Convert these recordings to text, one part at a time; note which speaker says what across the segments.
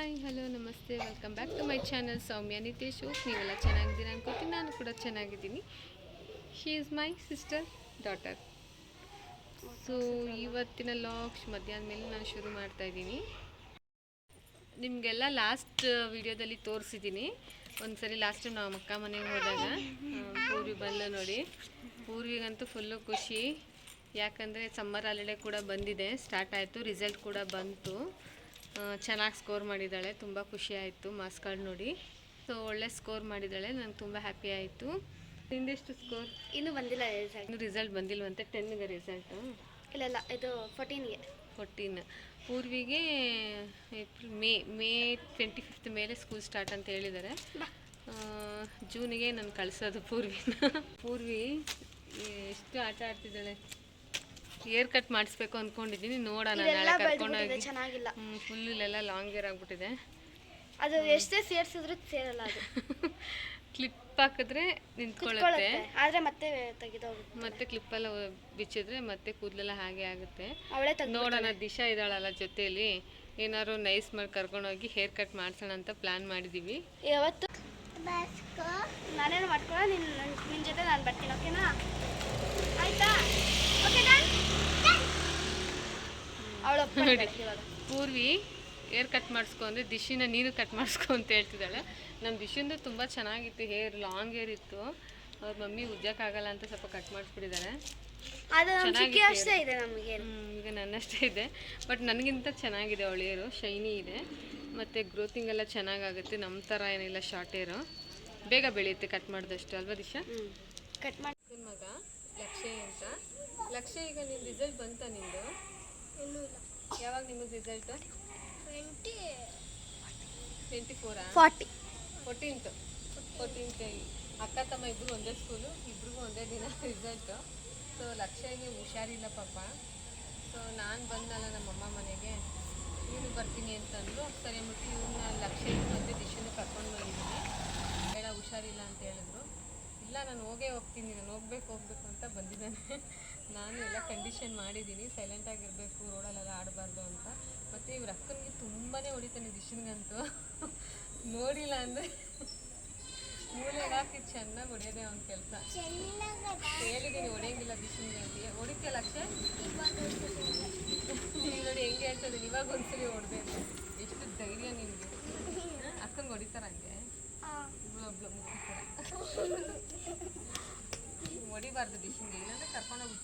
Speaker 1: Hi, hello, ನಮಸ್ತೆ, welcome back to my channel Soumya Nitesh. ನೀವೆಲ್ಲ ಚೆನ್ನಾಗಿದ್ದೀರಾ ಅನ್ಕೋತೀನಿ. ನಾನು ಕೂಡ ಚೆನ್ನಾಗಿದ್ದೀನಿ. She is my sister daughter so ಇವತ್ತಿನ ಲಾಕ್ಸ್ ಮಧ್ಯಾಹ್ನ ಮೇಲೆ ನಾನು ಶುರು ಮಾಡ್ತಾಯಿದ್ದೀನಿ ನಿಮಗೆಲ್ಲ ಲಾಸ್ಟ್ ವಿಡಿಯೋದಲ್ಲಿ ತೋರಿಸಿದ್ದೀನಿ. ಒಂದ್ಸರಿ ಲಾಸ್ಟ್ ಟೈಮ್ ನಾವು ಅಕ್ಕ ಮನೆಗೆ ಹೋದಾಗ ಪೂರ್ವಿ ಬಂದ ನೋಡಿ. ಪೂರ್ವಿಗಂತೂ ಫುಲ್ಲು ಖುಷಿ. ಯಾಕಂದರೆ ಸಮ್ಮರ್ ಹಾಲಿಡೇ ಕೂಡ ಬಂದಿದೆ. ಸ್ಟಾರ್ಟ್ ಆಯಿತು ರಿಸಲ್ಟ್ ಕೂಡ ಬಂತು. ಚೆನ್ನಾಗಿ ಸ್ಕೋರ್ ಮಾಡಿದ್ದಾಳೆ. ತುಂಬ ಖುಷಿ ಆಯಿತು ಮಾರ್ಕ್ಸ್ ಕಾರ್ಡ್ ನೋಡಿ. ಸೊ ಒಳ್ಳೆ ಸ್ಕೋರ್ ಮಾಡಿದ್ದಾಳೆ. ನಂಗೆ ತುಂಬ ಹ್ಯಾಪಿ ಆಯಿತು. ನಿಂದೆಷ್ಟು ಸ್ಕೋರ್
Speaker 2: ಇನ್ನೂ ಬಂದಿಲ್ಲ ರಿಸಲ್ಟ್
Speaker 1: ಇನ್ನು ರಿಸಲ್ಟ್ ಬಂದಿಲ್ವಂತೆ? ಟೆನ್ಗೆ ರಿಸಲ್ಟು
Speaker 2: ಇಲ್ಲ ಇಲ್ಲ. ಇದು ಫೋರ್ಟೀನ್ಗೆ
Speaker 1: fourteen ಪೂರ್ವಿಗೆ April May May twenty fifth ಮೇಲೆ ಸ್ಕೂಲ್ ಸ್ಟಾರ್ಟ್ ಅಂತ ಹೇಳಿದ್ದಾರೆ. ಜೂನಿಗೆ ನಾನು ಕಳಿಸೋದು ಪೂರ್ವಿನ. ಪೂರ್ವಿ ಎಷ್ಟು ಆಟ ಆಡ್ತಿದ್ದಾಳೆ? ಏರ್ ಕಟ್ ಮಾಡಿಸ್ಬೇಕು ಅಂದ್ಕೊಂಡಿದ್ದೀನಿ ನೋಡೋಣ ನಾಳೆ ಕರ್ಕೊಂಡೋಗಿ.
Speaker 2: ಚೆನ್ನಾಗಿಲ್ಲ.
Speaker 1: ಫುಲ್ ಇಲ್ಲೆಲ್ಲ ಲಾಂಗ್ ಏರ್ ಆಗಿಬಿಟ್ಟಿದೆ.
Speaker 2: ಅದು ಎಷ್ಟೇ ಸೇರ್ಸಿದ್ರು ಸೇರಲ್ಲ ಅದು.
Speaker 1: ಕ್ಲಿಪ್ ಹಾಕಿದ್ರೆ ನಿಂತ್ಕೊಳ್ಳುತ್ತೆ.
Speaker 2: ಆದ್ರೆ ಮತ್ತೆ ತೆಗೆದೋಗುತ್ತೆ.
Speaker 1: ಮತ್ತೆ ಕ್ಲಿಪ್ಪೆಲ್ಲ ಬಿಚ್ಚಿದ್ರೆ ಮತ್ತೆ ಕೂದಲೆಲ್ಲ ಹಾಗೆ ಆಗುತ್ತೆ. ನೋಡೋಣ ದಿಶಾ ಇದ್ದಾಳಲ್ಲ ಜೊತೆಯಲ್ಲಿ. ಏನಾದ್ರು ನೈಸ್ ಮಾಡಿ ಕರ್ಕೊಂಡೋಗಿ ಹೇರ್ ಕಟ್ ಮಾಡ್ಸೋಣ ಅಂತ ಪ್ಲಾನ್ ಮಾಡಿದ್ದೀವಿ
Speaker 2: ಯಾವತ್ತು? ನಾನೇನು ಮಾಡ್ಕೊಳ್ಳೋ ನಿನ್ನ ನಿನ್ನ ಜೊತೆ ನಾನು ಬರ್ತೀನಿ ಓಕೆನಾ ಆಯ್ತಾ? ಓಕೆ ಅವಳು
Speaker 1: ಪೂರ್ವಿ ಹೇರ್ ಕಟ್ ಮಾಡಿಸ್ಕೊ ಅಂದರೆ ದಿಶಿನ ನೀನು ಕಟ್ ಮಾಡಿಸ್ಕೊ ಅಂತ ಹೇಳ್ತಿದ್ದಾಳೆ. ನಮ್ಮ ದಿಶಿಂದು ತುಂಬ ಚೆನ್ನಾಗಿತ್ತು ಹೇರ್ ಲಾಂಗ್ ಹೇರ್ ಇತ್ತು. ಅವ್ರ ಮಮ್ಮಿ ಉಜ್ಜಕ್ಕಾಗಲ್ಲ ಅಂತ ಸ್ವಲ್ಪ ಕಟ್ ಮಾಡಿಸ್ಬಿಟ್ಟಿದ್ದಾರೆ.
Speaker 2: ನಮ್ಮ
Speaker 1: ಈಗ ನನ್ನಷ್ಟೇ ಇದೆ. ಬಟ್ ನನಗಿಂತ ಚೆನ್ನಾಗಿದೆ ಅವಳ ಏರು ಶೈನಿ ಇದೆ. ಮತ್ತು ಗ್ರೋತಿಂಗ್ ಎಲ್ಲ ಚೆನ್ನಾಗಾಗುತ್ತೆ. ನಮ್ಮ ಥರ ಏನಿಲ್ಲ ಶಾರ್ಟ್ ಏರು ಬೇಗ ಬೆಳೆಯುತ್ತೆ ಕಟ್ ಮಾಡಿದಷ್ಟು ಅಲ್ವಾ ದಿಶಾ?
Speaker 2: ಕಟ್ ಮಾಡಿ
Speaker 1: ಮಗ ಲಕ್ಷ ಅಂತ. ಲಕ್ಷೆ ಈಗ ನಿನ್ನ ರಿಸಲ್ಟ್ ಬಂತ ನಿಂದು?
Speaker 2: ಇನ್ನೂ ಇಲ್ಲ.
Speaker 1: ಯಾವಾಗ ನಿಮಗೆ ರಿಸಲ್ಟು
Speaker 2: ಟ್ವೆಂಟಿ
Speaker 1: ಟ್ವೆಂಟಿ ಫೋರಾ
Speaker 2: ಫಾರ್ಟಿ
Speaker 1: ಫೋರ್ಟೀನ್ತ್ ಫೋರ್ಟೀನ್ತ್ ಅಕ್ಕ ತಮ್ಮ ಇಬ್ಬರು ಒಂದೇ ಸ್ಕೂಲು ಇಬ್ರಿಗೂ ಒಂದೇ ದಿನ ರಿಸಲ್ಟ್ ಸೊ ಲಕ್ಷ್ಯಗೆ ಹುಷಾರಿಲ್ಲ ಪಾಪ. ಸೊ ನಾನು ಬಂದಲ್ಲ ನಮ್ಮಮ್ಮ ಮನೆಗೆ. ಇವನು ಬರ್ತೀನಿ ಅಂತಂದ್ರು. ಸರಿ ಅಂದ್ಬಿಟ್ಟು ಇವನ್ನ ಲಕ್ಷಯ್ಗೆ ಮತ್ತು ದಿಶನ್ನು ಕರ್ಕೊಂಡು ಬಂದಿದ್ದೀನಿ ಬೇಡ ಹುಷಾರಿಲ್ಲ ಅಂತ ಹೇಳಿದ್ರು. ಇಲ್ಲ ನಾನು ಹೋಗೇ ಹೋಗ್ತೀನಿ. ನಾನು ಹೋಗ್ಬೇಕು ಹೋಗ್ಬೇಕು ಅಂತ ಬಂದಿದ್ದಾನೆ. ನಾನು ಎಲ್ಲ ಕಂಡೀಷನ್ ಮಾಡಿದ್ದೀನಿ. ಸೈಲೆಂಟಾಗಿರಬೇಕು ರೋಡಲ್ಲೆಲ್ಲ ಆಡಬಾರ್ದು ಅಂತ. ಮತ್ತು ಇವ್ರ ಅಕ್ಕನಿಗೆ ತುಂಬಾ ಹೊಡಿತಾನೆ ದಿಶನ್ಗಂತೂ. ನೋಡಿಲ್ಲ ಅಂದರೆ ಮೂಲೆಗೆ ಹಾಕಿ ಚೆನ್ನಾಗಿ ಹೊಡೆಯೋದೇ ಅವ್ನ ಕೆಲಸ. ಹೇಳಿದ್ದೀನಿ ಹೊಡೆಯಂಗಿಲ್ಲ ದಿಶನ್ಗೆ ಅಂತ. ಹೊಡಿತೀಯ ಲಕ್ಷ ನೋಡಿ ಹೆಂಗೆ ಹೇಳ್ತದೆ ಇವಾಗ ಒಂದ್ಸಲಿ ಹೊಡ್ಬೇಕು ಎಷ್ಟು ಧೈರ್ಯ ನಿನಗೆ. ಅಕ್ಕನಿಗೆ ಹೊಡಿತಾರ ಹಂಗೆ? ಒಬ್ಳು ಹೊಡಿಬಾರ್ದು ದಿಶನ್ಗೆ. ಇಲ್ಲಾಂದ್ರೆ ಮನೆಗೆ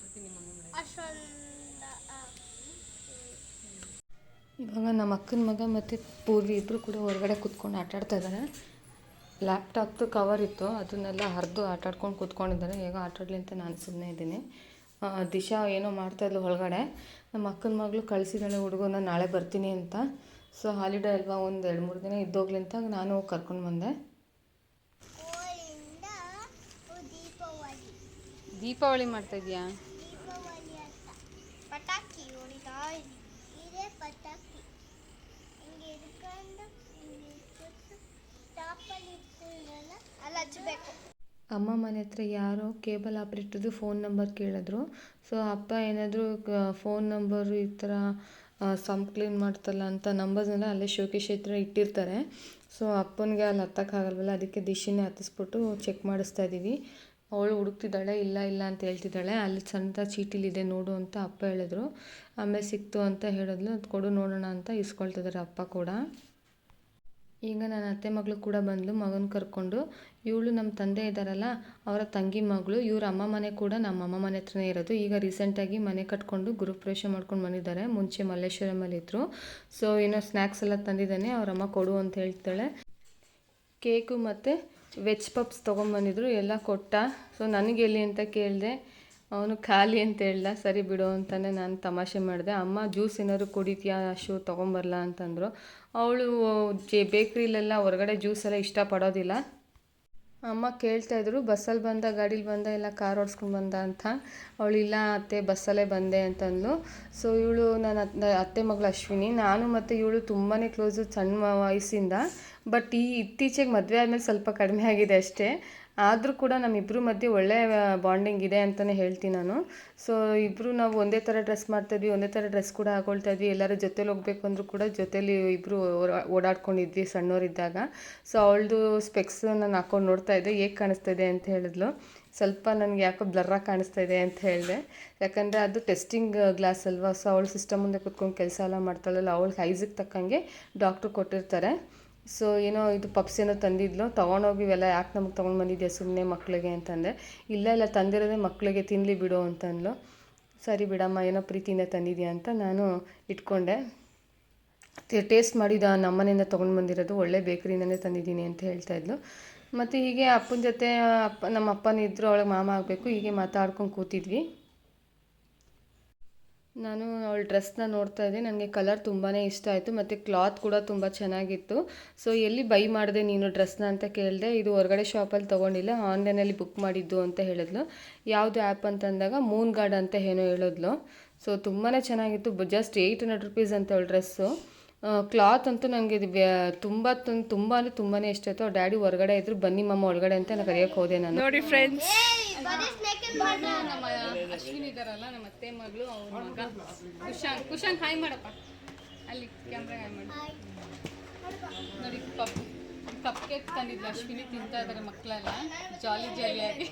Speaker 1: ಇವಾಗ ನಮ್ಮ ಅಕ್ಕನ ಮಗ ಮತ್ತು ಪೂರ್ವಿ ಇಬ್ಬರು ಕೂಡ ಹೊರಗಡೆ ಕೂತ್ಕೊಂಡು ಆಟ ಆಡ್ತಾ ಇದ್ದಾರೆ. ಲ್ಯಾಪ್ಟಾಪ್ದು ಕವರ್ ಇತ್ತು ಅದನ್ನೆಲ್ಲ ಹರಿದು ಆಟಾಡ್ಕೊಂಡು ಕೂತ್ಕೊಂಡಿದ್ದಾರೆ. ಹೇಗೋ ಆಟಾಡಲಿ ಅಂತ ನಾನು ಸುಮ್ಮನೆ ಇದ್ದೀನಿ. ದಿಶಾ ಏನೋ ಮಾಡ್ತಾಯಿದ್ಲು ಒಳಗಡೆ. ನಮ್ಮ ಅಕ್ಕನ ಮಗಳು ಕಳಿಸಿದಾಳೆ ಹುಡುಗನ ನಾಳೆ ಬರ್ತೀನಿ ಅಂತ. ಸೊ ಹಾಲಿಡೇ ಅಲ್ವಾ ಒಂದು ಎರಡು ಮೂರು ದಿನ ಇದ್ದೋಗ್ಲಿ ಅಂತ ನಾನು ಕರ್ಕೊಂಡು ಬಂದೆ. ದೀಪಾವಳಿ ಮಾಡ್ತಾ ಇದೆಯಾ?
Speaker 2: ಪಟಾಕಿ ಹೊಡಿತಾ ಇದೇ ಪಟಾಕಿ. ಹಿಂಗೆ ಹಿಡ್ಕೊಂಡು ಹಿಂಗೆ ಇಟ್ಬಿಟ್ಟು ಟಾಪಲ್ಲಿ ಇಟ್ಕೊಂಡಲ್ಲ ಅಲ್ಲಿ ಹಚ್ಚಬೇಕು
Speaker 1: ಅಮ್ಮ ಮನೆ ಹತ್ರ ಯಾರೋ ಕೇಬಲ್ ಆಪ್ರೇಟರ್ದು ಫೋನ್ ನಂಬರ್ ಕೇಳಿದ್ರು. ಸೊ ಅಪ್ಪ ಏನಾದರೂ ಫೋನ್ ನಂಬರು ಈ ಥರ ಸಂಪ್ ಕ್ಲೀನ್ ಮಾಡ್ತಲ್ಲ ಅಂತ ನಂಬರ್ಸ್ನೆಲ್ಲ ಅಲ್ಲೇ ಶೋಕೇಶ್ ಹತ್ರ ಇಟ್ಟಿರ್ತಾರೆ. ಸೊ ಅಪ್ಪನಿಗೆ ಅಲ್ಲಿ ಹತ್ತಕ್ಕಾಗಲ್ವಲ್ಲ ಅದಕ್ಕೆ ದಿಶಿನೇ ಹತ್ತಿಸ್ಬಿಟ್ಟು ಚೆಕ್ ಮಾಡಿಸ್ತಾ ಇದ್ದೀವಿ. ಅವಳು ಹುಡುಕ್ತಿದ್ದಾಳೆ, ಇಲ್ಲ ಇಲ್ಲ ಅಂತ ಹೇಳ್ತಿದ್ದಾಳೆ. ಅಲ್ಲಿ ಸಣ್ಣ ಚೀಟಿಲಿದೆ, ನೋಡು ಅಂತ ಅಪ್ಪ ಹೇಳಿದ್ರು. ಆಮೇಲೆ ಸಿಕ್ತು ಅಂತ ಹೇಳಿದ್ಲು. ಅದು ಕೊಡು, ನೋಡೋಣ ಅಂತ ಇಸ್ಕೊಳ್ತಿದ್ದಾರೆ ಅಪ್ಪ ಕೂಡ. ಈಗ ನನ್ನ ಅತ್ತೆ ಮಗಳು ಕೂಡ ಬಂದಳು ಮಗನ ಕರ್ಕೊಂಡು. ಇವಳು ನಮ್ಮ ತಂದೆ ಇದ್ದಾರಲ್ಲ ಅವರ ತಂಗಿ ಮಗಳು. ಇವ್ರ ಅಮ್ಮ ಮನೆ ಕೂಡ ನಮ್ಮ ಅಮ್ಮ ಮನೆ ಹತ್ರನೇ ಇರೋದು. ಈಗ ರೀಸೆಂಟಾಗಿ ಮನೆ ಕಟ್ಕೊಂಡು ಗೃಹಪ್ರವೇಶ ಮಾಡ್ಕೊಂಡು ಬಂದಿದ್ದಾರೆ. ಮುಂಚೆ ಮಲ್ಲೇಶ್ವರಮಲ್ಲಿ ಇದ್ದರು ಸೊ ಏನೋ ಸ್ನ್ಯಾಕ್ಸ್ ಎಲ್ಲ ತಂದಿದ್ದಾನೆ. ಅವರಮ್ಮ ಕೊಡು ಅಂತ ಹೇಳ್ತಾಳೆ. ಕೇಕು ಮತ್ತು ವೆಜ್ ಪಪ್ಸ್ ತೊಗೊಂಬಂದಿದ್ರು, ಎಲ್ಲ ಕೊಟ್ಟ. ಸೊ ನನಗೆ ಎಲ್ಲಿ ಅಂತ ಕೇಳಿದೆ, ಅವನು ಖಾಲಿ ಅಂತ ಹೇಳ್ದ, ಸರಿ ಬಿಡು ಅಂತಲೇ ನಾನು ತಮಾಷೆ ಮಾಡಿದೆ. ಅಮ್ಮ, ಜ್ಯೂಸ್ ಏನಾದ್ರು ಕುಡಿತೀಯಾ ಶೂ ತೊಗೊಂಬರಲ್ಲ ಅಂತಂದರು. ಅವಳು, ಜೆ, ಬೇಕ್ರಿಲೆಲ್ಲ ಹೊರಗಡೆ ಜ್ಯೂಸ್ ಎಲ್ಲ ಇಷ್ಟಪಡೋದಿಲ್ಲ. ಅಮ್ಮ ಕೇಳ್ತಾ ಇದ್ರು, ಬಸ್ಸಲ್ಲಿ ಬಂದ, ಗಾಡೀಲಿ ಬಂದ, ಇಲ್ಲ ಕಾರ್ ಓಡಿಸ್ಕೊಂಡು ಬಂದ ಅಂತ? ಅವಳು, ಇಲ್ಲ ಅತ್ತೆ, ಬಸ್ಸಲ್ಲೇ ಬಂದೆ ಅಂತಂದ್ಲು ಸೊ ಇವಳು ನನ್ನ ಅತ್- ಅತ್ತೆ ಮಗಳು ಅಶ್ವಿನಿ. ನಾನು ಮತ್ತು ಇವಳು ತುಂಬಾ ಕ್ಲೋಸು, ಸಣ್ಣ ವಯಸ್ಸಿಂದ. ಬಟ್ ಈ ಇತ್ತೀಚೆಗೆ ಮದುವೆ ಆದಮೇಲೆ ಸ್ವಲ್ಪ ಕಡಿಮೆ ಆಗಿದೆ ಅಷ್ಟೇ. ಆದರೂ ಕೂಡ ನಮ್ಮಿಬ್ಬರ ಮಧ್ಯೆ ಒಳ್ಳೆಯ ಬಾಂಡಿಂಗ್ ಇದೆ ಅಂತಲೇ ಹೇಳ್ತೀನಿ ನಾನು. ಸೊ ಇಬ್ಬರು ನಾವು ಒಂದೇ ಥರ ಡ್ರೆಸ್ ಮಾಡ್ತಾಯಿದ್ವಿ ಒಂದೇ ಥರ ಡ್ರೆಸ್ ಕೂಡ ಹಾಕೊಳ್ತಾ ಇದ್ವಿ. ಎಲ್ಲರೂ ಜೊತೇಲಿ ಹೋಗ್ಬೇಕು ಅಂದರೂ ಕೂಡ ಜೊತೇಲಿ ಇಬ್ಬರು ಓಡಾಡ್ಕೊಂಡಿದ್ವಿ ಸಣ್ಣವರಿದ್ದಾಗ ಸೊ ಅವಳದು ಸ್ಪೆಕ್ಸ್ ನಾನು ಹಾಕೊಂಡು ನೋಡ್ತಾ ಇದ್ದೆ. ಹೇಗೆ ಕಾಣಿಸ್ತಾ ಇದೆ ಅಂತ ಹೇಳಿದ್ಲು. ಸ್ವಲ್ಪ ನನಗೆ ಯಾಕೋ ಬ್ಲರ್ರಾಗಿ ಕಾಣಿಸ್ತಾ ಇದೆ ಅಂತ ಹೇಳಿದೆ. ಯಾಕಂದರೆ ಅದು ಟೆಸ್ಟಿಂಗ್ ಗ್ಲಾಸ್ ಅಲ್ವಾ? ಸೊ ಅವಳು ಸಿಸ್ಟಮ್ ಮುಂದೆ ಕುತ್ಕೊಂಡು ಕೆಲಸ ಎಲ್ಲ ಮಾಡ್ತಾಳಲ್ಲ, ಅವಳು ಸೈಜಿಗೆ ತಕ್ಕಂಗೆ ಡಾಕ್ಟ್ರು ಕೊಟ್ಟಿರ್ತಾರೆ. ಸೊ ಏನೋ ಇದು ಪಪ್ಸ್ ಏನೋ ತಂದಿದ್ಲು. ತೊಗೊಂಡೋಗಿ ಇವೆಲ್ಲ ಯಾಕೆ ನಮಗೆ ತೊಗೊಂಡು ಬಂದಿದ್ಯಾ ಸುಮ್ಮನೆ ಮಕ್ಕಳಿಗೆ ಅಂತಂದೆ. ಇಲ್ಲ ಇಲ್ಲ, ತಂದಿರೋದೇ ಮಕ್ಕಳಿಗೆ ತಿನ್ನಲಿ ಬಿಡು ಅಂತಂದ್ಲು. ಸರಿ ಬಿಡಮ್ಮ, ಏನೋ ಪ್ರೀತಿಯಿಂದ ತಂದಿದ್ಯಾ ಅಂತ ನಾನು ಇಟ್ಕೊಂಡೆ. ಟೇಸ್ಟ್ ಮಾಡಿದ ನಮ್ಮನೆಯಿಂದ ತೊಗೊಂಡು ಬಂದಿರೋದು. ಒಳ್ಳೆ ಬೇಕ್ರಿಯಿಂದನೇ ತಂದಿದ್ದೀನಿ ಅಂತ ಹೇಳ್ತಾ ಇದ್ಲು. ಮತ್ತು ಹೀಗೆ ಅಪ್ಪನ ಜೊತೆ ಅಪ್ಪ ನಮ್ಮ ಅಪ್ಪನಿದ್ರು ಅವಳಿಗೆ ಮಾಮ ಆಗಬೇಕು. ಹೀಗೆ ಮಾತಾಡ್ಕೊಂಡು ಕೂತಿದ್ವಿ. ನಾನು ಅವಳ ಡ್ರೆಸ್ನ ನೋಡ್ತಾ ಇದ್ದೆ ನನಗೆ ಕಲರ್ ತುಂಬಾ ಇಷ್ಟ ಆಯಿತು. ಮತ್ತು ಕ್ಲಾತ್ ಕೂಡ ತುಂಬ ಚೆನ್ನಾಗಿತ್ತು. ಸೊ ಎಲ್ಲಿ ಬೈ ಮಾಡಿದೆ ನೀನು ಡ್ರೆಸ್ನ ಅಂತ ಕೇಳಿದೆ, ಇದು ಹೊರಗಡೆ ಶಾಪಲ್ಲಿ ತೊಗೊಂಡಿಲ್ಲ, ಆನ್ಲೈನಲ್ಲಿ ಬುಕ್ ಮಾಡಿದ್ದು ಅಂತ ಹೇಳಿದ್ಲು. ಯಾವುದು ಆ್ಯಪ್ ಅಂತಂದಾಗ ಮೂನ್ ಗಾರ್ಡ್ ಅಂತ ಏನೋ ಹೇಳಿದ್ಲು. ಸೊ ತುಂಬಾ ಚೆನ್ನಾಗಿತ್ತು. ಜಸ್ಟ್ ಏಯ್ಟ್ ಹಂಡ್ರೆಡ್ ರುಪೀಸ್ ಅಂತ ಅವಳ ಡ್ರೆಸ್ಸು ಕ್ಲಾತ್ ಅಂತೂ ನನಗೆ ಇದು ತುಂಬ ತುಂಬ ತುಂಬಾ ಇಷ್ಟ ಆಯಿತು. ಅವ್ರ ಡ್ಯಾಡಿ ಹೊರಗಡೆ ಇದ್ರು, ಬನ್ನಿ ಮಮ್ಮ, ಒಳಗಡೆ ಅಂತ ನಾನು ಕರೆಯೋಕ್ಕೆ ಹೋದೆ ನಾನು.
Speaker 3: ನೋಡಿ ಫ್ರೆಂಡ್ಸ್
Speaker 1: ನಮ್ಮ ಅಶ್ವಿನಿ ಇದಾರಲ್ಲ ನಮ್ಮ ಅತ್ತೆ ಮಗಳು ಅವ್ರ ಮಗ. ಕುಶಾಂಕ್ ಕುಶಾಂಕ್ ಹಾಯ್ ಮಾಡಪ್ಪ. ಅಲ್ಲಿ ಕ್ಯಾಮ್ರಾ ಹಾಯ್ ಮಾಡಿ. ನೋಡಿ ಕಪ್ ಕಪ್ ಕೇಕ್ ತಂದಿದ್ದು ಅಶ್ವಿನಿ ತಿಂತಾ ಇದ್ದಾರೆ ಮಕ್ಕಳೆಲ್ಲ. ಜಾಲಿ ಜಾಲಿಯಾಗಿ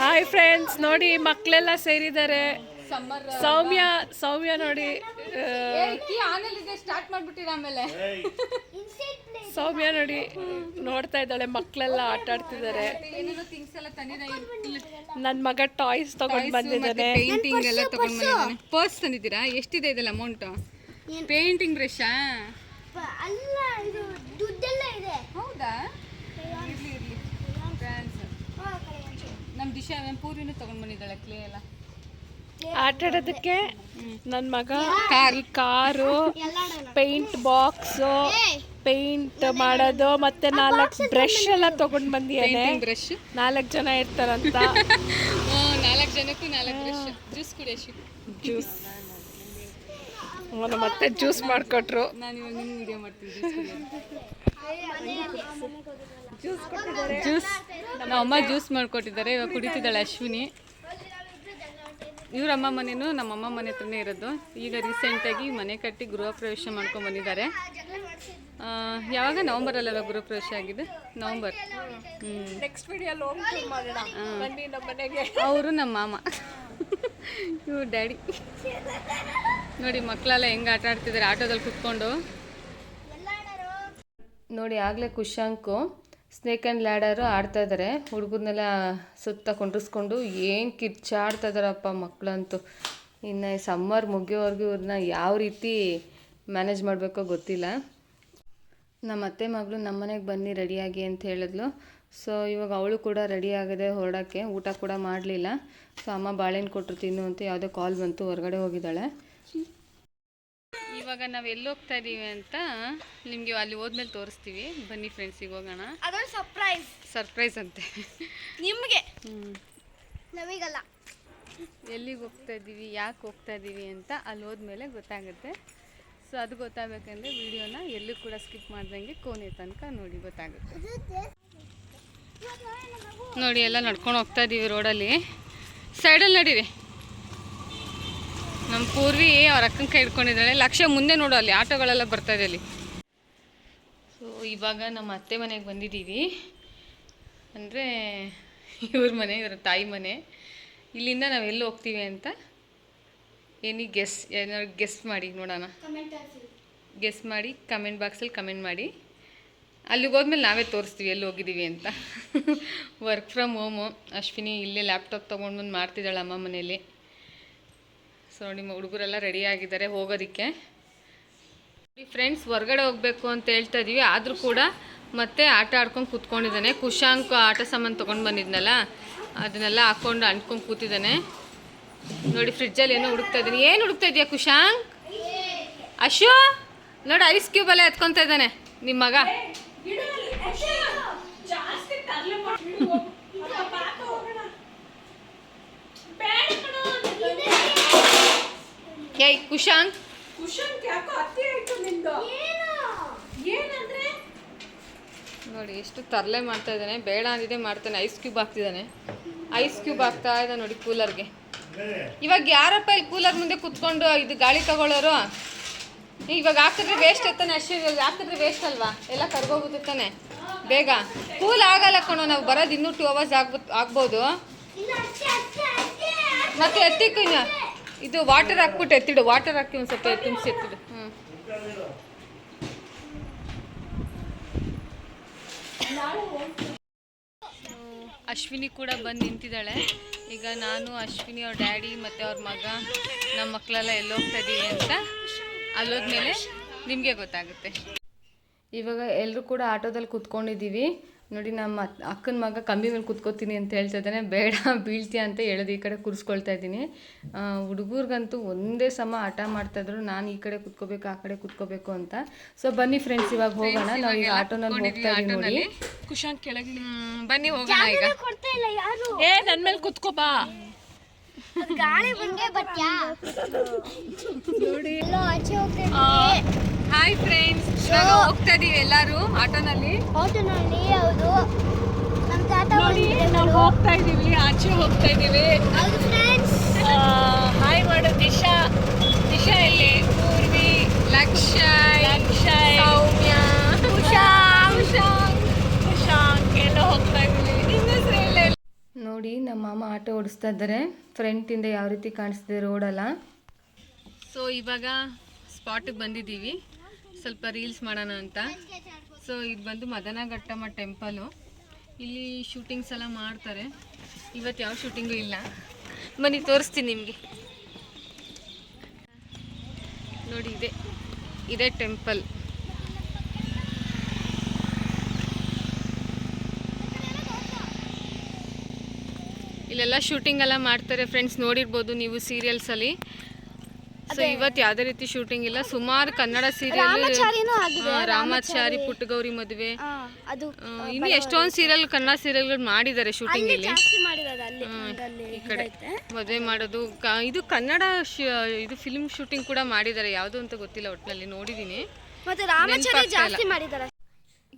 Speaker 3: ಹಾಯ್ ಫ್ರೆಂಡ್ಸ್ ನೋಡಿ ಮಕ್ಕಳೆಲ್ಲ ಸೇರಿದ್ದಾರೆ.
Speaker 1: ಸಮ್ಮರ್
Speaker 3: ಸೌಮ್ಯ ಸೌಮ್ಯ ನೋಡಿ
Speaker 1: ಸ್ಟಾರ್ಟ್ ಮಾಡ್ಬಿಟ್ಟಿರ ಆಮೇಲೆ.
Speaker 3: ಸೌಮ್ಯ ನೋಡಿ ನೋಡ್ತಾ ಇದ್ದಾಳೆ ಮಕ್ಕಳೆಲ್ಲ ಆಟ ಆಡ್ತಿದ್ದಾರೆ. ನನ್ನ ಮಗ ಟಾಯ್ಸ್ ತಗೊಂಡ್ ಬಂದಿದ್ದಾನೆ.
Speaker 1: ಪೇಂಟಿಂಗ್ ಎಲ್ಲ ತಗೊಂಡ್ ಬಂದಿದ್ದಾನೆ. ಪರ್ಸ್ ತಂದಿದ್ದೀರಾ? ಎಷ್ಟಿದೆ ಇದೆಲ್ಲ ಅಮೌಂಟ್ ಪೇಂಟಿಂಗ್ ಬ್ರಷಾ
Speaker 2: ಅಲ್ಲ ಇದು ದುಡ್ಡೆಲ್ಲ ಇದೆ.
Speaker 1: ಹೌದಾ? ಇರ್ಲಿ ಇರ್ಲಿ. ನಮ್ಮ ದಿಶಾ ಪೂರ್ವಿನೂ ತಗೊಂಡ್ ಬಂದಿದ್ದಾಳೆ ಕ್ಲೇ ಎಲ್ಲ.
Speaker 3: ಆಟ ಆಡೋದಕ್ಕೆ ನನ್ನ ಮಗ ಈ ಕಾರು ಪೇಂಟ್ ಬಾಕ್ಸು ಪೇಂಟ್ ಮಾಡೋದು ಮತ್ತೆ ನಾಲ್ಕು ಬ್ರಷ್ ಎಲ್ಲ ತಗೊಂಡು ಬಂದಿದ್ದಾನೆ.
Speaker 1: ಬ್ರಷ್
Speaker 3: ನಾಲ್ಕು ಜನ ಇರ್ತಾರಂತ.
Speaker 1: ನಾಲ್ಕು ಜನಕ್ಕೂ ನಾಲ್ಕು ಬ್ರಷ್ ಜ್ಯೂಸ್ ಕುಡಿ ಅಶ್ವಿ
Speaker 3: ಜ್ಯೂಸ್ ಅವನು ಮತ್ತೆ ಜ್ಯೂಸ್ ಮಾಡಿಕೊಟ್ರು.
Speaker 1: ನಾನು ಇವಾಗ ವಿಡಿಯೋ ಮಾಡ್ತೀನಿ ಜ್ಯೂಸ್ ಜ್ಯೂಸ್ ನಮ್ಮ ಅಮ್ಮ ಜ್ಯೂಸ್ ಮಾಡ್ಕೊಟ್ಟಿದ್ದಾರೆ ಇವಾಗ ಕುಡಿತಿದ್ದಾಳೆ ಅಶ್ವಿನಿ. ಇವ್ರ ಅಮ್ಮ ಮನೆಯೂ ನಮ್ಮ ಅಮ್ಮ ಮನೆ ಹತ್ರನೇ ಇರೋದು. ಈಗ ರೀಸೆಂಟಾಗಿ ಮನೆ ಕಟ್ಟಿ ಗೃಹ ಪ್ರವೇಶ ಮಾಡ್ಕೊಂಡು ಬಂದಿದ್ದಾರೆ. ಯಾವಾಗ ನವಂಬರಲ್ಲೆಲ್ಲ ಗೃಹ ಪ್ರವೇಶ ಆಗಿದೆ ನವಂಬರ್. ಅವರು ನಮ್ಮ ಮಾಮ. ಇವ್ರು ಡ್ಯಾಡಿ ನೋಡಿ ಮಕ್ಕಳೆಲ್ಲ ಹೆಂಗೆ ಆಟ ಆಡ್ತಿದ್ದಾರೆ ಆಟೋದಲ್ಲಿ ಕುತ್ಕೊಂಡು. ನೋಡಿ ಆಗಲೇ ಕುಶಾಂಕು. ಸ್ನೇಕ್ ಆ್ಯಂಡ್ ಲ್ಯಾಡರು ಆಡ್ತಾ ಇದ್ದಾರೆ ಹುಡುಗರನ್ನೆಲ್ಲ ಸುತ್ತ ಕೊಂಡಿಸ್ಕೊಂಡು ಏನು ಕಿರ್ಚಾಡ್ತಾ ಇದ್ದಾರಪ್ಪ ಮಕ್ಕಳಂತೂ ಇನ್ನು ಸಮ್ಮರ್ ಮುಗಿಯೋವರೆಗೂ ಇವ್ರನ್ನ ಯಾವ ರೀತಿ ಮ್ಯಾನೇಜ್ ಮಾಡಬೇಕೋ ಗೊತ್ತಿಲ್ಲ. ನಮ್ಮ ಅತ್ತೆ ಮಗಳು ನಮ್ಮ ಮನೆಗೆ ಬನ್ನಿ ರೆಡಿಯಾಗಿ ಅಂತ ಹೇಳಿದ್ಲು. ಸೊ ಇವಾಗ ಅವಳು ಕೂಡ ರೆಡಿ ಆಗಿದೆ ಹೊರಡೋಕ್ಕೆ ಊಟ ಕೂಡ ಮಾಡಲಿಲ್ಲ. ಸೊ ಅಮ್ಮ ಬಾಳೆಹಣ್ಣು ಕೊಟ್ಟರು ತಿನ್ನು ಅಂತ ಯಾವುದೋ ಕಾಲ್ ಬಂತು, ಹೊರಗಡೆ ಹೋಗಿದ್ದಾಳೆ. ಇವಾಗ ನಾವು ಎಲ್ಲಿ ಹೋಗ್ತಾ ಇದೀವಿ ಅಂತ ನಿಮಗೆ ಅಲ್ಲಿ ಹೋದ್ಮೇಲೆ ತೋರಿಸ್ತೀವಿ. ಬನ್ನಿ ಫ್ರೆಂಡ್ಸಿಗೆ ಹೋಗೋಣ.
Speaker 2: ಅದೊಂದು ಸರ್ಪ್ರೈಸ್
Speaker 1: ಸರ್ಪ್ರೈಸ್ ಅಂತೆ.
Speaker 2: ನಿಮಗೆ? ನಮಗಲ್ಲ
Speaker 1: ಎಲ್ಲಿಗೆ ಹೋಗ್ತಾ ಇದ್ದೀವಿ ಯಾಕೆ ಹೋಗ್ತಾ ಇದ್ದೀವಿ ಅಂತ ಅಲ್ಲಿ ಹೋದ್ಮೇಲೆ ಗೊತ್ತಾಗುತ್ತೆ. ಸೊ ಅದು ಗೊತ್ತಾಗಬೇಕಂದ್ರೆ ವಿಡಿಯೋನ ಎಲ್ಲೂ ಕೂಡ ಸ್ಕಿಪ್ ಮಾಡ್ದಂಗೆ ಕೋನೆ ತನಕ ನೋಡಿ ಗೊತ್ತಾಗುತ್ತೆ. ನೋಡಿ ಎಲ್ಲ ನಡ್ಕೊಂಡು ಹೋಗ್ತಾ ಇದ್ದೀವಿ ರೋಡಲ್ಲಿ ಸೈಡಲ್ಲಿ ನಡೀರಿ. ನಮ್ಮ ಪೂರ್ವಿ ಅವ್ರ ಅಕ್ಕನ ಕೈ ಹಿಡ್ಕೊಂಡಿದ್ದಾಳೆ. ಲಕ್ಷ ಮುಂದೆ ನೋಡು ಅಲ್ಲಿ ಆಟೋಗಳೆಲ್ಲ ಬರ್ತಾ ಇದೆ ಅಲ್ಲಿ. ಸೊ ಇವಾಗ ನಮ್ಮ ಅತ್ತೆ ಮನೆಗೆ ಬಂದಿದ್ದೀವಿ. ಅಂದರೆ ಇವ್ರ ಮನೆ ಇವರ ತಾಯಿ ಮನೆ. ಇಲ್ಲಿಂದ ನಾವು ಎಲ್ಲಿ ಹೋಗ್ತೀವಿ ಅಂತ ಏನಿ ಗೆಸ್ ಏನಾದ್ರು ಗೆಸ್ ಮಾಡಿ ನೋಡೋಣ. ಗೆಸ್ ಮಾಡಿ ಕಮೆಂಟ್ ಬಾಕ್ಸಲ್ಲಿ ಕಮೆಂಟ್ ಮಾಡಿ. ಅಲ್ಲಿಗೆ ಹೋದ್ಮೇಲೆ ನಾವೇ ತೋರಿಸ್ತೀವಿ ಎಲ್ಲಿ ಹೋಗಿದ್ದೀವಿ ಅಂತ. ವರ್ಕ್ ಫ್ರಮ್ ಹೋಮು ಅಶ್ವಿನಿ ಇಲ್ಲೇ ಲ್ಯಾಪ್ಟಾಪ್ ತೊಗೊಂಡು ಬಂದು ಮಾಡ್ತಿದ್ದಾಳೆ ಅಮ್ಮ ಮನೇಲಿ ಸೊ ನಿಮ್ಮ ಹುಡುಗರೆಲ್ಲ ರೆಡಿ ಆಗಿದ್ದಾರೆ ಹೋಗೋದಕ್ಕೆ. ಫ್ರೆಂಡ್ಸ್ ಹೊರಗಡೆ ಹೋಗಬೇಕು ಅಂತ ಹೇಳ್ತಾ ಇದೀವಿ. ಆದರೂ ಕೂಡ ಮತ್ತೆ ಆಟ ಆಡ್ಕೊಂಡು ಕೂತ್ಕೊಂಡಿದ್ದಾನೆ. ಕುಶಾಂಕ್ ಆಟ ಸಾಮಾನು ತೊಗೊಂಡು ಬಂದಿದ್ನಲ್ಲ, ಅದನ್ನೆಲ್ಲ ಹಾಕ್ಕೊಂಡು ಅಂಟ್ಕೊಂಡು ಕೂತಿದ್ದಾನೆ. ನೋಡಿ ಫ್ರಿಜ್ಜಲ್ಲಿ ಏನೋ ಹುಡುಕ್ತಾ ಇದ್ದೀನಿ. ಏನು ಹುಡುಕ್ತಾ ಇದೆಯಾ ಕುಶಾಂಕ್? ಅಶು, ನೋಡಿ ಐಸ್ ಕ್ಯೂಬ್ ಎಲ್ಲ ಎತ್ಕೊತಾ ಇದ್ದಾನೆ. ನಿಮ್ಮ ಮಗ. ಏಯ್ ಕುಶಾಂಕ್? ನೋಡಿ ಎಷ್ಟು ತರಲೆ ಮಾಡ್ತಾ ಇದ್ದಾನೆ. ಬೇಡ ಅಂದಿದೆ ಮಾಡ್ತಾನೆ. ಐಸ್ ಕ್ಯೂಬ್ ಹಾಕ್ತಿದ್ದಾನೆ. ಐಸ್ ಕ್ಯೂಬ್ ಹಾಕ್ತಾ ಇದೆ ನೋಡಿ ಕೂಲರ್ಗೆ ಇವಾಗ ಯಾರಪ್ಪ ಇಲ್ಲಿ ಕೂಲರ್ ಮುಂದೆ ಕುತ್ಕೊಂಡು ಇದು ಗಾಳಿ ತಗೊಳ್ಳೋರು? ಇವಾಗ ಹಾಕಿದ್ರೆ ವೇಸ್ಟ್ ಇರ್ತಾನೆ ಅಷ್ಟೇ ಇವಾಗ ಹಾಕಿದ್ರೆ ವೇಸ್ಟ್ ಅಲ್ವಾ? ಎಲ್ಲ ಕರ್ಗೋಗುತ್ತೆ ತಾನೆ. ಬೇಗ. ಕೂಲ್ ಆಗಲ್ಲ ಕಣೋ ನಾವು ಬರೋದು ಇನ್ನೂ ಟೂ ಅವರ್ಸ್ ಆಗ್ಬೋ ಆಗ್ಬೋದು. ಮತ್ತೆ ಎತ್ತಿಕ್ಕು ಇದು ವಾಟರ್ ಹಾಕ್ಬಿಟ್ಟು ಎತ್ತಿಡು ವಾಟರ್ ಹಾಕಿ ಒಂದು ಸ್ವಲ್ಪ ತುಂಬಿಸಿ ಎತ್ತಿಡು. ಹ್ಞೂ ಅಶ್ವಿನಿ ಕೂಡ ಬಂದು ನಿಂತಿದ್ದಾಳೆ. ಈಗ ನಾನು ಅಶ್ವಿನಿ ಅವ್ರ ಡ್ಯಾಡಿ ಮತ್ತು ಅವ್ರ ಮಗ ನಮ್ಮ ಮಕ್ಕಳೆಲ್ಲ ಎಲ್ಲಿ ಹೋಗ್ತಾ ಇದ್ದೀವಿ ಅಂತ ಅಲ್ಲೋದ್ಮೇಲೆ ನಿಮಗೆ ಗೊತ್ತಾಗುತ್ತೆ. ಇವಾಗ ಎಲ್ಲರೂ ಕೂಡ ಆಟೋದಲ್ಲಿ ಕುತ್ಕೊಂಡಿದ್ದೀವಿ. ನೋಡಿ ನಮ್ಮ ಅಕ್ಕನ ಮಗ ಕಂಬಿ ಮೇಲೆ ಕುತ್ಕೋತೀನಿ ಅಂತ ಹೇಳ್ತಾ ಇದ್ದಾನೆ. ಬೇಡ ಬೀಳ್ತೀಯ ಅಂತ ಹೇಳೋದು ಈ ಕಡೆ ಕೂರಿಸ್ಕೊಳ್ತಾ ಇದ್ದೀನಿ. ಹುಡುಗರ್ಗಂತೂ ಒಂದೇ ಸಮ ಆಟ ಮಾಡ್ತಾಯಿದ್ರು ನಾನು ಈ ಕಡೆ ಕುತ್ಕೋಬೇಕು ಆ ಕಡೆ ಕುತ್ಕೋಬೇಕು ಅಂತ. ಸೊ ಬನ್ನಿ ಫ್ರೆಂಡ್ಸ್ ಇವಾಗ ಹೋಗೋಣ. ನಾವು ಈಗ ಆಟೋನಲ್ಲಿ ಹೋಗ್ತಾ ಇದ್ದೀವಿ ನೋಡಿ.
Speaker 3: ಕುಶಾಂಕ್ ಕೆಳಗೆ
Speaker 1: ಬನ್ನಿ ಹೋಗೋಣ ಈಗ.
Speaker 2: ಕೊಡ್ತಾ ಇಲ್ಲ ಯಾರು?
Speaker 3: ಏ ನನ್ನ ಮೇಲೆ ಕುತ್ಕೋ ಬಾ.
Speaker 2: ಗಾಳಿ ಬಂದೇ ನೋಡಿ ಎಲ್ಲೋ ಆಚೆ ಹೋಗ್ತಾ
Speaker 1: ಹಾಯ್ ಫ್ರೆಂಡ್ಸ್ ಇವಾಗ ಹೋಗ್ತಾ ಇದೀವಿ ಎಲ್ಲರೂ ಆಟೋನಲ್ಲಿ.
Speaker 2: ಆಟೋನಲ್ಲಿ ಹೌದು. ನಮ್ಮ ತಾತ
Speaker 3: ನೋಡಿ ನಾವು ಹೋಗ್ತಾ ಇದೀವಿ ಆಚೆ ಹೋಗ್ತಾ ಇದೀವಿ.
Speaker 2: ಹೌದು ಫ್ರೆಂಡ್ಸ್
Speaker 3: ಹಾಯ್ ಮಾಡು ದಿಶಾ. ದಿಶಾ ಎಲ್ಲಿ? ಪೂರ್ವಿ
Speaker 1: ಲಕ್ಷಯ್
Speaker 3: ಲಕ್ಷಯ್.
Speaker 1: ಸೌಮ್ಯ.
Speaker 3: ಕುಶಾಂಕ್ ಎಲ್ಲ ಹೋಗ್ತಾ ಇದೀವಿ.
Speaker 1: ನೋಡಿ ನಮ್ಮ ಮಾಮ ಆಟೋ ಓಡಿಸ್ತಾ ಇದ್ದಾರೆ. ಫ್ರಂಟಿಂದ ಯಾವ ರೀತಿ ಕಾಣಿಸ್ತಿದೆ ರೋಡಲ್ಲ ಸೊ ಇವಾಗ ಸ್ಪಾಟಿಗೆ ಬಂದಿದ್ದೀವಿ. ಸ್ವಲ್ಪ ರೀಲ್ಸ್ ಮಾಡೋಣ ಅಂತ. ಸೊ ಇದು ಬಂದು ಮದನಘಟ್ಟಮ್ಮ ಟೆಂಪಲು ಇಲ್ಲಿ ಶೂಟಿಂಗ್ಸ್ ಎಲ್ಲ ಮಾಡ್ತಾರೆ. ಇವತ್ತು ಯಾವ ಶೂಟಿಂಗು ಇಲ್ಲ. ಬನ್ನಿ, ತೋರಿಸ್ತೀನಿ ನಿಮಗೆ. ನೋಡಿ, ಇದೆ. ಇದೇ ಟೆಂಪಲ್ ಇಲ್ಲೆಲ್ಲ ಶೂಟಿಂಗ್ ಎಲ್ಲ ಮಾಡ್ತಾರೆ ಫ್ರೆಂಡ್ಸ್ ನೋಡಿರ್ಬೋದು ನೀವು ಸೀರಿಯಲ್ಸಲ್ಲಿ ಸೊ ಇವತ್ತು ಯಾವ್ದೇ ರೀತಿ ಶೂಟಿಂಗ್ ಇಲ್ಲ. ಸುಮಾರು ಕನ್ನಡ
Speaker 2: ರಾಮಾಚಾರಿನೂ ಆಗಿದೆ,
Speaker 1: ಸೀರಿಯಲ್ ರಾಮಾಚಾರಿ. ಪುಟ್ಟಗೌರಿ ಮದುವೆ.
Speaker 2: ಆ, ಅದು
Speaker 1: ಆ, ಇನ್ನು ಎಷ್ಟೊಂದ್ ಸೀರಿಯಲ್ ಕನ್ನಡ ಸೀರಿಯಲ್ ಮಾಡಿದ್ದಾರೆ ಶೂಟಿಂಗ್ ಇಲ್ಲಿ
Speaker 2: ಜಾಸ್ತಿ ಮಾಡಿರೋದು ಅಲ್ಲಿ ಅಲ್ಲಿ
Speaker 1: ಈ ಕಡೆ ಮದುವೆ ಮಾಡೋದು. ಕ- ಇದು ಕನ್ನಡ ಶ- ಇದು ಫಿಲ್ಮ್ ಶೂಟಿಂಗ್ ಕೂಡ ಮಾಡಿದ್ದಾರೆ. ಯಾವುದು ಅಂತ ಗೊತ್ತಿಲ್ಲ ಒಟ್ಟಿನಲ್ಲಿ ನೋಡಿದೀನಿ.
Speaker 2: ಮತ್ತೆ ರಾಮಾಚಾರಿ ಜಾಸ್ತಿ ಮಾಡಿದಾರೆ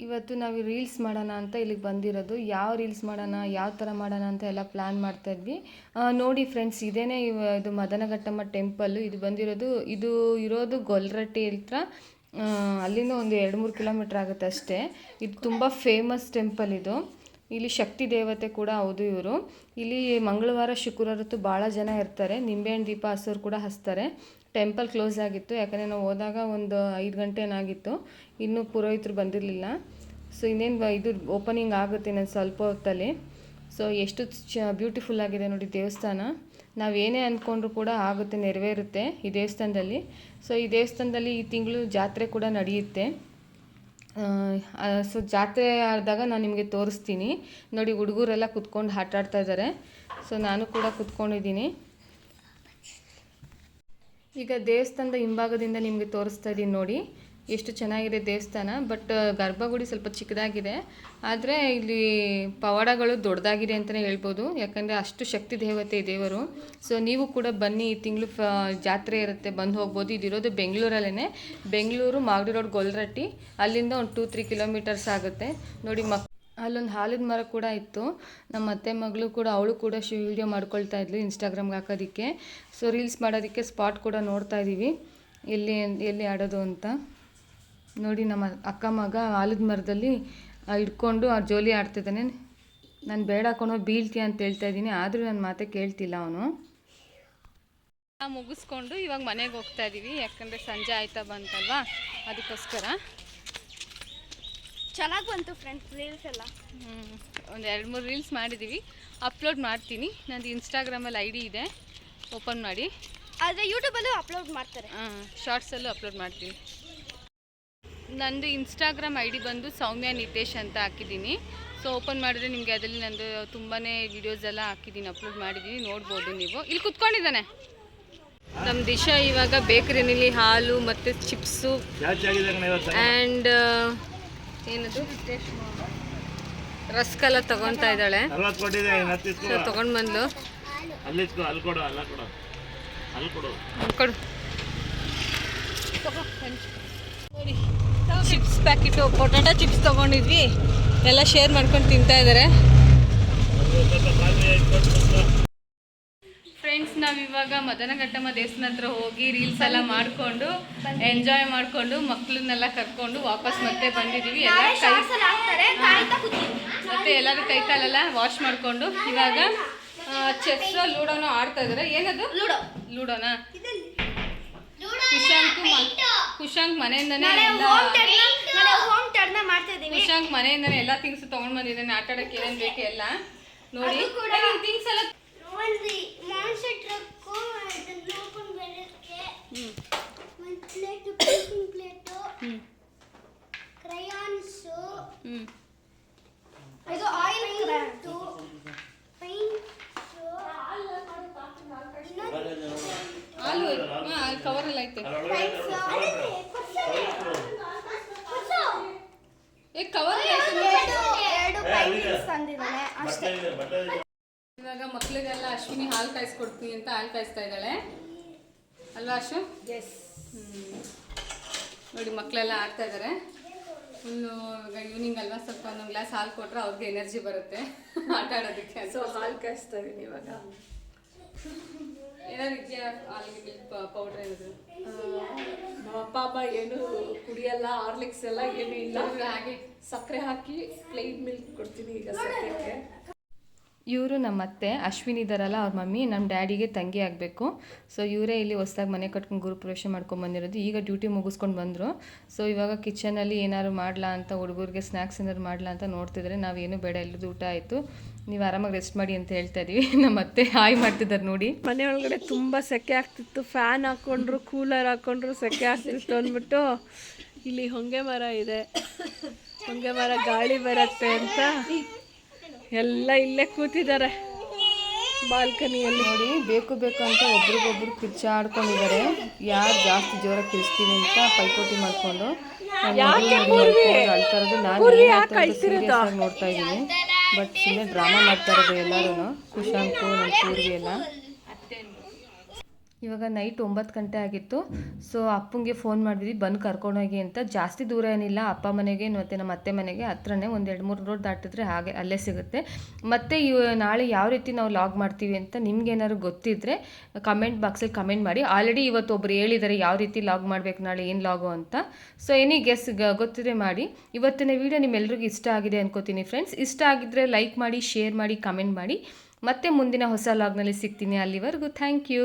Speaker 1: ಇವತ್ತು ನಾವು ರೀಲ್ಸ್ ಮಾಡೋಣ ಅಂತ ಇಲ್ಲಿಗೆ ಬಂದಿರೋದು. ಯಾವ ರೀಲ್ಸ್ ಮಾಡೋಣ, ಯಾವ ಥರ ಮಾಡೋಣ ಅಂತ ಎಲ್ಲ ಪ್ಲ್ಯಾನ್ ಮಾಡ್ತಾ ಇದ್ವಿ. ನೋಡಿ ಫ್ರೆಂಡ್ಸ್, ಇದೇನೇ ಇವ, ಇದು ಮದನಘಟ್ಟಮ್ಮ ಟೆಂಪಲ್ಲು. ಇದು ಬಂದಿರೋದು, ಇದು ಇರೋದು ಗೊಲ್ರಟ್ಟಿ ಹತ್ರ. ಅಲ್ಲಿಂದ ಒಂದು ಎರಡು ಮೂರು ಕಿಲೋಮೀಟ್ರ್ ಆಗುತ್ತೆ ಅಷ್ಟೇ. ಇದು ತುಂಬ ಫೇಮಸ್ ಟೆಂಪಲ್ ಇದು. ಇಲ್ಲಿ ಶಕ್ತಿ ದೇವತೆ ಕೂಡ ಹೌದು ಇವರು. ಇಲ್ಲಿ ಮಂಗಳವಾರ ಶುಕ್ರವಾರತ್ತು ಭಾಳ ಜನ ಇರ್ತಾರೆ. ನಿಂಬೆಹಣ್ಣು ದೀಪ ಹಸೋರು ಕೂಡ ಹಚ್ತಾರೆ. ಟೆಂಪಲ್ ಕ್ಲೋಸ್ ಆಗಿತ್ತು. ಯಾಕಂದರೆ ನಾವು ಹೋದಾಗ ಒಂದು ಐದು ಗಂಟೆ ಏನಾಗಿತ್ತು. ಇನ್ನೂ ಪುರೋಹಿತರು ಬಂದಿರಲಿಲ್ಲ. ಸೊ ಇನ್ನೇನು ಇದು ಓಪನಿಂಗ್ ಆಗುತ್ತೆ ನಾನು ಸ್ವಲ್ಪ ಹೊತ್ತಲ್ಲಿ. ಸೊ ಎಷ್ಟು ಚ ಬ್ಯೂಟಿಫುಲ್ ಆಗಿದೆ ನೋಡಿ ದೇವಸ್ಥಾನ. ನಾವು ಏನೇ ಅಂದ್ಕೊಂಡ್ರು ಕೂಡ ಆಗುತ್ತೆ, ನೆರವೇರುತ್ತೆ ಈ ದೇವಸ್ಥಾನದಲ್ಲಿ. ಸೊ ಈ ದೇವಸ್ಥಾನದಲ್ಲಿ ಈ ತಿಂಗಳು ಜಾತ್ರೆ ಕೂಡ ನಡೆಯುತ್ತೆ. ಸೊ ಜಾತ್ರೆ ಆದಾಗ ನಾನು ನಿಮಗೆ ತೋರಿಸ್ತೀನಿ. ನೋಡಿ ಹುಡುಗರೆಲ್ಲ ಕುತ್ಕೊಂಡು ಆಟ ಆಡ್ತಾ ಇದ್ದಾರೆ ಸೊ ನಾನು ಕೂಡ ಕುತ್ಕೊಂಡಿದ್ದೀನಿ. ಈಗ ದೇವಸ್ಥಾನದ ಹಿಂಭಾಗದಿಂದ ನಿಮಗೆ ತೋರಿಸ್ತಾ ಇದ್ದೀನಿ ನೋಡಿ. ಎಷ್ಟು ಚೆನ್ನಾಗಿದೆ ದೇವಸ್ಥಾನ, ಬಟ್ ಗರ್ಭಗುಡಿ ಸ್ವಲ್ಪ ಚಿಕ್ಕದಾಗಿದೆ. ಆದರೆ ಇಲ್ಲಿ ಪವಾಡಗಳು ದೊಡ್ಡದಾಗಿದೆ ಅಂತಲೇ ಹೇಳ್ಬೋದು. ಯಾಕಂದರೆ ಅಷ್ಟು ಶಕ್ತಿ ದೇವತೆ ದೇವರು. ಸೊ ನೀವು ಕೂಡ ಬನ್ನಿ, ಈ ತಿಂಗಳು ಫ ಜಾತ್ರೆ ಇರುತ್ತೆ, ಬಂದು ಹೋಗ್ಬೋದು. ಇದಿರೋದು ಬೆಂಗಳೂರಲ್ಲೇ ಬೆಂಗಳೂರು ಮಾಗಡಿ ರೋಡ್ ಗೊಲ್ರಟ್ಟಿ. ಅಲ್ಲಿಂದ ಒಂದು ಟೂ ತ್ರೀ ಕಿಲೋಮೀಟರ್ಸ್ ಆಗುತ್ತೆ. ನೋಡಿ, ಮಕ್ ಅಲ್ಲೊಂದು ಹಾಲಿನ ಮರ ಕೂಡ ಇತ್ತು. ನಮ್ಮ ಅತ್ತೆ ಮಗಳು ಕೂಡ, ಅವಳು ಕೂಡ ಶಿ ವೀಡಿಯೋ ಮಾಡ್ಕೊಳ್ತಾ ಇದ್ಲು ಇನ್ಸ್ಟಾಗ್ರಾಮ್ಗೆ ಹಾಕೋದಕ್ಕೆ. ಸೊ ರೀಲ್ಸ್ ಮಾಡೋದಕ್ಕೆ ಸ್ಪಾಟ್ ಕೂಡ ನೋಡ್ತಾ ಇದ್ದೀವಿ ಎಲ್ಲಿ ಎಲ್ಲಿ ಆಡೋದು ಅಂತ. ನೋಡಿ ನಮ್ಮ ಅಕ್ಕ ಮಗ ಆಲದ ಮರದಲ್ಲಿ ಇಟ್ಕೊಂಡು ಆ ಜೋಲಿ ಆಡ್ತಿದ್ದಾನೆ ನಾನು ಬೇಡ ಹಾಕೊಂಡು ಬೀಳ್ತೀಯ ಅಂತ ಹೇಳ್ತಾ ಇದ್ದೀನಿ ಆದರೂ ನನ್ನ ಮಾತೆ ಕೇಳ್ತಿಲ್ಲ ಅವನು. ಮುಗಿಸ್ಕೊಂಡು ಇವಾಗ ಮನೆಗೆ ಹೋಗ್ತಾ ಇದ್ದೀವಿ ಯಾಕಂದರೆ ಸಂಜೆ ಆಯ್ತಾ ಬಂತಲ್ವಾ? ಅದಕ್ಕೋಸ್ಕರ.
Speaker 2: ಚೆನ್ನಾಗಿ ಬಂತು ಫ್ರೆಂಡ್ಸ್ ರೀಲ್ಸ್ ಎಲ್ಲ
Speaker 1: ಒಂದು ಎರಡು ಮೂರು ರೀಲ್ಸ್ ಮಾಡಿದ್ದೀವಿ ಅಪ್ಲೋಡ್ ಮಾಡ್ತೀನಿ. ನಂದು ಇನ್ಸ್ಟಾಗ್ರಾಮಲ್ಲಿ ಐ ಡಿ ಇದೆ. ಓಪನ್ ಮಾಡಿ.
Speaker 2: ಆದರೆ ಯೂಟ್ಯೂಬಲ್ಲೂ ಅಪ್ಲೋಡ್ ಮಾಡ್ತಾರೆ.
Speaker 1: ಹಾಂ ಶಾರ್ಟ್ಸಲ್ಲೂ ಅಪ್ಲೋಡ್ ಮಾಡ್ತೀನಿ. ನಂದು ಇನ್ಸ್ಟಾಗ್ರಾಮ್ ಐ ಡಿ ಬಂದು ಸೌಮ್ಯ ನಿತೇಶ್ ಅಂತ ಹಾಕಿದ್ದೀನಿ. ಸೊ ಓಪನ್ ಮಾಡಿದ್ರೆ ನಿಮಗೆ ಅದರಲ್ಲಿ ನಂದು ತುಂಬಾ ವೀಡಿಯೋಸ್ ಎಲ್ಲ ಹಾಕಿದ್ದೀನಿ ಅಪ್ಲೋಡ್ ಮಾಡಿದ್ದೀನಿ ನೋಡ್ಬೋದು ನೀವು. ಇಲ್ಲಿ ಕುತ್ಕೊಂಡಿದ್ದಾನೆ. ನಮ್ಮ ದಿಶಾ ಇವಾಗ ಬೇಕರಿನಲ್ಲಿ ಹಾಲು ಮತ್ತು ಚಿಪ್ಸು ಆ್ಯಂಡ್ ಏನದು? ರಸ್ಕೆಲ್ಲ ತಗೊತಾ ಇದ್ದಾಳೆ. ತಗೊಂಡ್ ಬಂದ್ಲು. ಚಿಪ್ಸ್ ಪ್ಯಾಕೆಟು ಪೊಟ್ಯಾಟೊ ಚಿಪ್ಸ್ ತಗೊಂಡಿದ್ವಿ.
Speaker 4: ಎಲ್ಲ ಶೇರ್ ಮಾಡ್ಕೊಂಡು ತಿಂತಾ ಇದ್ದಾರೆ. ಫ್ರೆಂಡ್ಸ್ ನಾವಿವಾಗ ಮದನಘಟ್ಟಮ್ಮ ದೇವಸ್ಥಾನ ಹತ್ರ ಹೋಗಿ ರೀಲ್ಸ್ ಎಲ್ಲ ಮಾಡ್ಕೊಂಡು ಎಂಜಾಯ್ ಮಾಡ್ಕೊಂಡು ಮಕ್ಕಳನ್ನೆಲ್ಲ ಕರ್ಕೊಂಡು ವಾಪಸ್ ಮತ್ತೆ ಬಂದಿದ್ದೀವಿ ಎಲ್ಲ ಕೈ ಮತ್ತೆ ಎಲ್ಲರೂ ಕೈ ಕಾಲೆಲ್ಲ ವಾಶ್ ಮಾಡಿಕೊಂಡು ಇವಾಗ ಚೆಸ್ ಲೂಡೋನು ಆಡ್ತಾ ಇದ್ದಾರೆ ಏನದು?
Speaker 5: ಲೂಡೋ.
Speaker 4: ಲೂಡೋನಾ? ಕುಶಾಂಕ್ ಕುಶಾಂಕ್ ಮನೆಯಿಂದನೇ ಕುಶಾಂಕ್ ಮನೆಯಿಂದನೇ ಎಲ್ಲ ಥಿಂಗ್ಸ್ ತಗೊಂಡ್ ಬಂದಿದ್ದಾನೆ. ಆಟ ಆಡಕ್ಕೆ ಏನೇನು ಬೇಕು ಎಲ್ಲ. ನೋಡಿ. ಥಿಂಗ್ಸ್ ಎಲ್ಲ
Speaker 5: ಒಂದು ಮಾನ್ಸರ್ ಟ್ರಕ್ಕು ಅದನ್ನ ಓಪನ್ ಬರೋಕ್ಕೆ ಒಂದು ಪ್ಲೇಟು ಪೇಂಟಿಂಗ್ ಪ್ಲೇಟು ಕ್ರಯಾನ್ಸು
Speaker 4: ಹ್ಮ್.
Speaker 5: ಇದು ಆಯಿಲ್ ಪೈಂಟ್ಸು
Speaker 4: ಹಾಲು ಹಾ ಅಲ್ಲಿ ಕವರ್ ಎಲ್ಲ ಐತೆ. ಏ ಕವರ್
Speaker 5: ಎರಡು ಪೈಂಟಿಂಗ್ಸ್ ತಂದಿದ್ದಾನೆ ಅಷ್ಟೇ.
Speaker 4: ಇವಾಗ ಮಕ್ಳಿಗೆಲ್ಲ ಅಶ್ವಿನಿ ಹಾಲು ಕಾಯಿಸ್ಕೊಡ್ತೀನಿ ಅಂತ ಹಾಲು ಕಾಯಿಸ್ತಾ ಇದ್ದಾಳೆ. ಅಲ್ವಾ ಅಶ್ವಿನ್?
Speaker 3: ಎಸ್
Speaker 4: ನೋಡಿ ಮಕ್ಕಳೆಲ್ಲ ಆಡ್ತಾ ಇದ್ದಾರೆ ಫುಲ್ಲು ಈವ್ನಿಂಗ್ ಅಲ್ವಾ ಸ್ವಲ್ಪ ಒಂದೊಂದು ಗ್ಲಾಸ್ ಹಾಲು ಕೊಟ್ಟರೆ ಅವ್ರಿಗೆ ಎನರ್ಜಿ ಬರುತ್ತೆ ಆಟ ಆಡೋದಕ್ಕೆ.
Speaker 3: ಸೊ ಹಾಲು ಕಾಯಿಸ್ತಾ ಇದೀನಿ ಇವಾಗ.
Speaker 4: ಏನಾದ್ರು ಇದೆಯಾ? ಹಾಲಿಗೆ ಮಿಲ್ಕ್ ಪೌಡ್ರ್ ಏನಾದ್ರು?
Speaker 3: ಪಾಪ ಏನು ಕುಡಿಯಲ್ಲ ಹಾರ್ಲಿಕ್ಸ್ ಎಲ್ಲ ಏನು ಇಲ್ಲ.
Speaker 4: ಹಾಗೆ.
Speaker 3: ಸಕ್ಕರೆ ಹಾಕಿ ಪ್ಲೈನ್ ಮಿಲ್ಕ್ ಕೊಡ್ತೀನಿ ಈಗ ಸದ್ಯಕ್ಕೆ.
Speaker 4: ಇವರು ನಮ್ಮ ಅತ್ತೆ, ಅಶ್ವಿನ್ ಇದ್ದಾರಲ್ಲ ಅವ್ರ ಮಮ್ಮಿ ನಮ್ಮ ಡ್ಯಾಡಿಗೆ ತಂಗಿ ಆಗಬೇಕು. ಸೊ ಇವರೇ ಇಲ್ಲಿ ಹೊಸ್ದಾಗಿ ಮನೆ ಕಟ್ಕೊಂಡು ಗುರುಪ್ರವೇಶ ಮಾಡ್ಕೊಂಡು ಬಂದಿರೋದು. ಈಗ ಡ್ಯೂಟಿ ಮುಗಿಸ್ಕೊಂಡು ಬಂದರು. ಸೊ ಇವಾಗ ಕಿಚನಲ್ಲಿ ಏನಾದ್ರು ಮಾಡಲಾ ಅಂತ ಹುಡುಗರಿಗೆ ಸ್ನ್ಯಾಕ್ಸ್ ಏನಾದ್ರು ಮಾಡಲಾ ಅಂತ ನೋಡ್ತಿದ್ರೆ. ನಾವೇನು ಬೇಡ ಎಲ್ಲದು ಊಟ ಆಯಿತು. ನೀವು ಆರಾಮಾಗಿ ರೆಸ್ಟ್ ಮಾಡಿ ಅಂತ ಹೇಳ್ತಾ ಇದೀವಿ. ನಮ್ಮ ಅತ್ತೆ ಹಾಯ್ ಮಾಡ್ತಿದ್ದಾರೆ ನೋಡಿ.
Speaker 3: ಮನೆ ಒಳಗಡೆ ತುಂಬ ಸೆಕೆ ಆಗ್ತಿತ್ತು. ಫ್ಯಾನ್ ಹಾಕೊಂಡ್ರು ಕೂಲರ್ ಹಾಕೊಂಡ್ರು ಸೆಕೆ ಆಗ್ತಿತ್ತು ಅಂದ್ಬಿಟ್ಟು ಇಲ್ಲಿ ಹೊಂಗೆ ಮರ ಇದೆ. ಹೊಂಗೆ ಮರ ಗಾಳಿ ಬರತ್ತೆ ಅಂತ. ಎಲ್ಲ ಇಲ್ಲೇ ಕೂತಿದ್ದಾರೆ. ಬಾಲ್ಕನಿಯಲ್ಲಿ.
Speaker 4: ನೋಡಿ ಬೇಕು ಬೇಕು ಅಂತ ಒಬ್ರಿಗೊಬ್ರು ಕಿರ್ಚಾಡ್ಕೊಂಡಿದ್ದಾರೆ. ಯಾರು ಜಾಸ್ತಿ ಜೋರಾಗಿ ಕಿರಿಸ್ತೀನಿ ಅಂತ ಪೈಪೋಟಿ ಮಾಡಿಕೊಂಡು ನಾನು ನೋಡ್ತಾ ಇದ್ದೀನಿ. ಬಟ್ ಸುಮ್ಮನೆ ಡ್ರಾಮಾ ಮಾಡ್ತಾ ಇರೋದು ಎಲ್ಲರೂ ಕುಶಾಂಕು ನಮ್ಮ ಪೂರ್ವಿ ಎಲ್ಲ. ಇವಾಗ ನೈಟ್ ಒಂಬತ್ತು ಗಂಟೆ ಆಗಿತ್ತು. ಸೊ ಅಪ್ಪಂಗೆ ಫೋನ್ ಮಾಡಿದ್ವಿ ಬಂದು ಕರ್ಕೊಂಡೋಗಿ ಅಂತ. ಜಾಸ್ತಿ ದೂರ ಏನಿಲ್ಲ ಅಪ್ಪ ಮನೆಗೆ ಮತ್ತು ನಮ್ಮ ಅತ್ತೆ ಮನೆಗೆ ಹತ್ರನೇ ಒಂದು ಎರಡು ಮೂರು ರೋಡ್ ದಾಟಿದ್ರೆ ಹಾಗೆ ಅಲ್ಲೇ ಸಿಗುತ್ತೆ. ಮತ್ತು ಇವ ನಾಳೆ ಯಾವ ರೀತಿ ನಾವು ಲಾಗ್ ಮಾಡ್ತೀವಿ ಅಂತ ನಿಮ್ಗೇನಾದ್ರು ಗೊತ್ತಿದ್ದರೆ ಕಮೆಂಟ್ ಬಾಕ್ಸಲ್ಲಿ ಕಮೆಂಟ್ ಮಾಡಿ. ಆಲ್ರೆಡಿ ಇವತ್ತು ಒಬ್ರು ಹೇಳಿದ್ದಾರೆ ಯಾವ ರೀತಿ ಲಾಗ್ ಮಾಡಬೇಕು ನಾಳೆ ಏನು ಲಾಗು ಅಂತ. ಸೊ ಎನಿ ಗೆಸ್ ಗೊತ್ತಿದ್ರೆ ಮಾಡಿ. ಇವತ್ತಿನ ವಿಡಿಯೋ ನಿಮ್ಮೆಲ್ರಿಗೂ ಇಷ್ಟ ಆಗಿದೆ ಅನ್ಕೋತೀನಿ ಫ್ರೆಂಡ್ಸ್ ಇಷ್ಟ ಆಗಿದ್ದರೆ ಲೈಕ್ ಮಾಡಿ ಶೇರ್ ಮಾಡಿ ಕಮೆಂಟ್ ಮಾಡಿ. ಮತ್ತೆ ಮುಂದಿನ ಹೊಸ ಲಾಗ್ನಲ್ಲಿ ಸಿಗ್ತೀನಿ ಅಲ್ಲಿವರೆಗೂ. Thank you